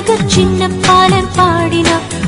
நகர் சின்ன பாலர் பாடினார்.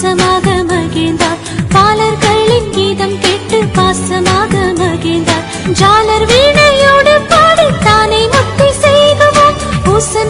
பாசமாக மகிழ்ந்தார். பாலர்களின் கீதம் கேட்டு பாசமாக மகிழ்ந்தார். ஜாலர் வீணையோடு பாடி தானே முக்தி செய்குவோம் பூசன்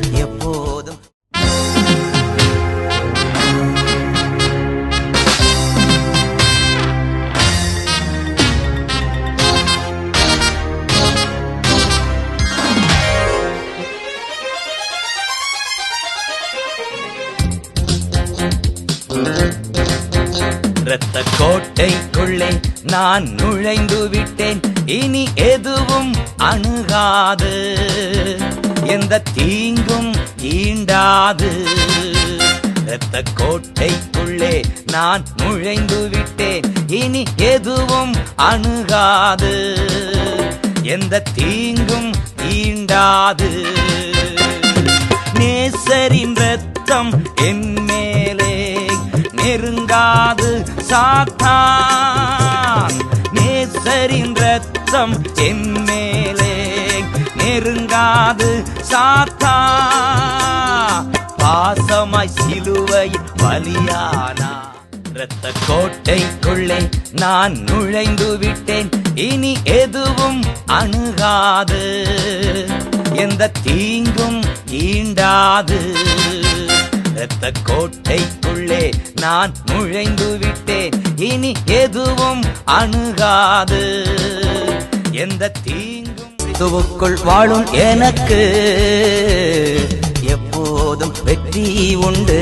ரத்த கோட்டைக்குள்ளே நான் நுழைந்து விட்டேன். இனி எதுவும் அணுகாது. எந்த தீங்கும் ஈண்டாது. ரத்த கோட்டைக்குள்ளே நான் நுழைந்து விட்டேன். இனி எதுவும் அணுகாது. எந்த தீங்கும் ஈண்டாது. நேசரின் ரத்தம் என் சாத்தான் நேசரின் ரத்தம் என் மேலே நெருங்காது சாத்தா. பாசமாய் சிலுவை பலியானா. இரத்த கோட்டைக்குள்ளே நான் நுழைந்து விட்டேன். இனி எதுவும் அணுகாது. எந்த தீங்கும் ஈண்டாது. இரத்த கோட்டைக்குள்ளே நான் நுழைந்து விட்டேன். இனி எதுவும் அணுகாது. எந்த தீங்கும் துவுக்குள் வாழும் எனக்கு எப்போதும் வெற்றி உண்டு.